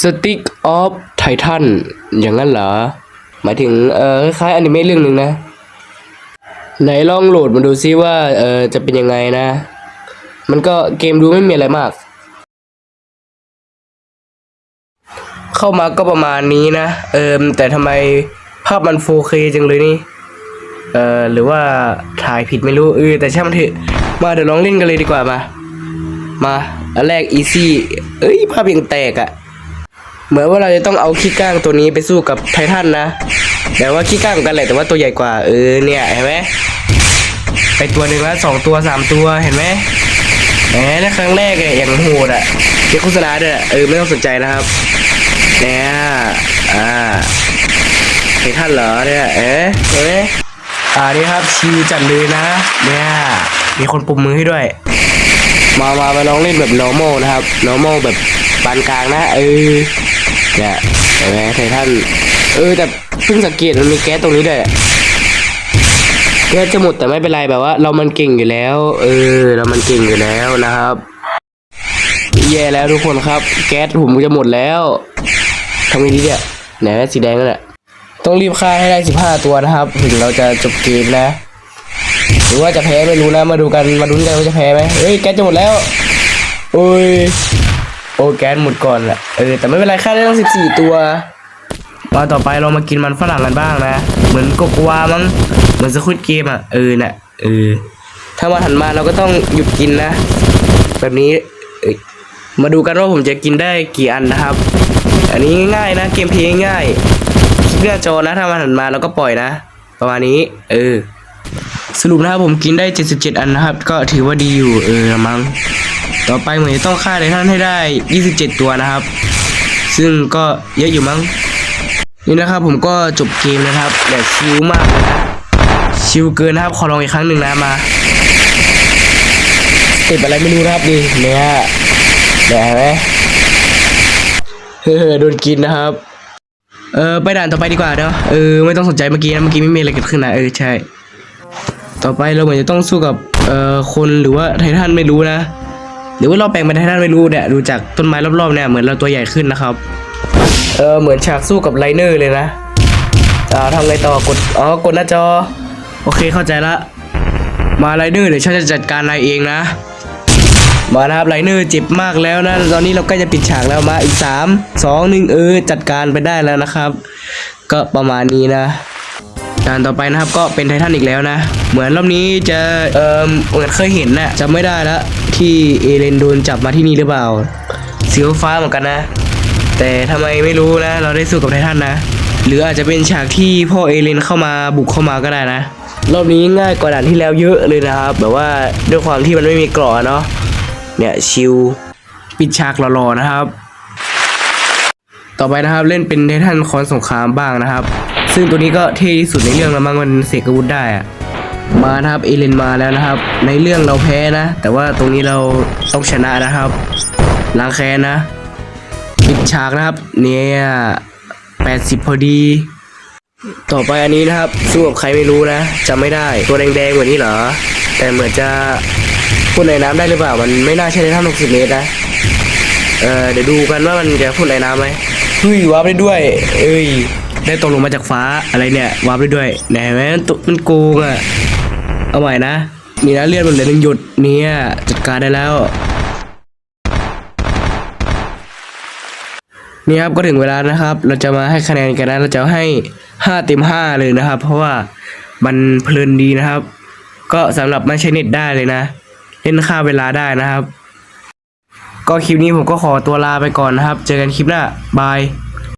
Stick of Titan อย่างนั้นเหรอ หมายถึงเออคล้ายๆอนิเมะเรื่องหนึ่งนะ ไหนลองโหลดมาดูซิว่าเออจะเป็นยังไงนะ มันก็เกมดูไม่มีอะไรมาก เข้ามาก็ประมาณนี้นะ เออแต่ทำไมภาพมัน 4K จังเลยนี่ เออหรือว่าถ่ายผิดไม่รู้เออแต่ช่างมันเถอะ มาเดี๋ยวลองเล่นกันเลยดีกว่ามา มาอันแรก easy เอ้ยภาพยังแตกอะ เหมือนว่าเราจะต้องเอาขี้ก้างตัวนี้ไปสู้กับไททันนะแต่ว่าขี้ก้างกันแหละแต่ว่าตัวใหญ่กว่าเออเนี่ยเห็นไหมไปตัวหนึ่งแล้วสองตัวสามตัวเห็นไหมแหมในครั้งแรกอะอย่างโหดอะเดี๋ยวโฆษณาด้วยอเออไม่ต้องสนใจนะครับเนี่ยอ่าไททันเหรอเนี่ยเอ๊ะเห็นไหมอ่านี่ครับชิวจัดเลยนะเนี่ยมีคนปุ่มมือให้ด้วย มามามาลองเล่นแบบ normal นะครับ normal แบบ ปานกลางนะเออเนี่ยเห็นไหมไททันเออแต่เพิ่งสังเกตมันมีแก๊สตรงนี้ด้วยแก๊สจะหมดแต่ไม่เป็นไรแบบว่า เรามันเก่งอยู่แล้ว เออ เรามันเก่งอยู่แล้วนะครับแย่แล้วทุกคนครับ แก๊สผมจะหมดแล้วทำไงดีเนี่ยไหนสีแดงนั่นแหละต้องรีบฆ่าให้ได้สิบห้าตัวนะครับ ถึงเราจะจบเกมนะ หรือว่าจะแพ้ไม่รู้นะมาดูกันมาลุ้นกันว่าจะแพ้ไหมเฮ้ยแก๊สจะหมดแล้วโอ้ย โอ้แก๊สหมดก่อนแหละเออแต่ไม่เป็นไรค่าได้ตั้งสิบสี่ตัวตอนต่อไปเรามากินมันฝรั่งกันบ้างนะ เหมือนกโกวามั้งเหมือนสควิตเกมอะเออน่ะเออถ้ามาหันมาเราก็ต้องหยุดกินนะ แบบนี้มาดูกันว่าผมจะกินได้กี่อันนะครับ อันนี้ง่ายๆนะ เกมเพลย์ง่ายๆคลิกหน้าจอนะถ้ามาหันมาเราก็ปล่อยนะ ประมาณนี้ เออ สรุปนะครับผมกินได้ 77 อันนะครับ ก็ถือว่าดีอยู่เออมั้ง ต่อไปเหมือนจะต้องฆ่าไททันให้ได้ 27 ตัวนะครับ ซึ่งก็เยอะอยู่มั้ง นี่นะครับผมก็จบเกมนะครับแบบชิลมากเลยนะชิลเกินนะครับขอลองอีกครั้งหนึ่งนะมาสเต็ปอะไรไม่รู้นะครับดิเนี่ยเนี่ยเห็นไหมเฮ้อโดนกินนะครับ เออไปด่านต่อไปดีกว่าเนาะเออไม่ต้องสนใจเมื่อกี้นะเมื่อกี้ไม่มีอะไรเกิดขึ้นนะเออใช่ ต่อไปเราเหมือนจะต้องสู้กับเอ่อคนหรือว่าไททันไม่รู้นะ หรือว่าเราแปลงเป็นไททันไม่รู้เนี่ยดูจากต้นไม้รอบๆเนี่ยเหมือนเราตัวใหญ่ขึ้นนะครับ เออเหมือนฉากสู้กับไลเนอร์เลยนะอ่าทำไงต่อกดอ๋อกดหน้าจอ โอเคเข้าใจละมาไลเนอร์เดี๋ยวฉันจะจัดการนายเองนะ มานะครับไลเนอร์เจ็บมากแล้วนะตอนนี้เราใกล้จะปิดฉากแล้วมาอีกสามสองหนึ่งเออจัดการไปได้แล้วนะครับ ก็ประมาณนี้นะด่านต่อไปนะครับก็เป็นไททันอีกแล้วนะ เหมือนรอบนี้จะเออเหมือนเคยเห็นนะจำไม่ได้ละ ที่เอเลนโดนจับมาที่นี่หรือเปล่าสีฟ้าเหมือนกันนะ แต่ทำไมไม่รู้นะ เราได้สู้กับไททันนะ หรืออาจจะเป็นฉากที่พ่อเอเลนเข้ามาบุกเข้ามาก็ได้นะ รอบนี้ง่ายกว่าด่านที่แล้วเยอะเลยนะครับ แบบว่าด้วยความที่มันไม่มีเกราะเนาะ เนี่ยชิลปิดฉากหล่อๆนะครับ ต่อไปนะครับเล่นเป็นไททันคอนสงครามบ้างนะครับ ซึ่งตัวนี้ก็เท่ที่สุดในเรื่องแล้วมั้งมันเสกอาวุธได้อะ มานะครับเอเลนมาแล้วนะครับ ในเรื่องเราแพ้นะ แต่ว่าตรงนี้เราต้องชนะนะครับล้างแค้นนะปิดฉากนะครับ เนี่ยแปดสิบพอดี ต่อไปอันนี้นะครับสู้กับใครไม่รู้นะจำไม่ได้ตัวแดงๆแบบนี้เหรอ แต่เหมือนจะพ่นในน้ำได้หรือเปล่า มันไม่น่าใช่ในถ้ำหกสิบเมตรนะเออเดี๋ยวดูกันว่ามันจะพ่นในน้ำไหมเฮ้ยวาร์ปได้ด้วย เอ้ยได้ตกลงมาจากฟ้าอะไรเนี่ยวาร์ปได้ด้วยไหนเห็นไหมมันตุมันโกงอะ เอาใหม่นะนี่นะเลือดมันเหลือหนึ่งหยดเนี่ย จัดการได้แล้ว นี่ครับก็ถึงเวลานะครับ เราจะมาให้คะแนนกันนะเราจะให้ห้าเต็มห้าเลยนะครับ เพราะว่ามันเพลินดีนะครับ ก็สำหรับไม่ใช้เน็ตได้เลยนะ เล่นค่าเวลาได้นะครับ ก็คลิปนี้ผมก็ขอตัวลาไปก่อนนะครับ เจอกันคลิปหน้าบาย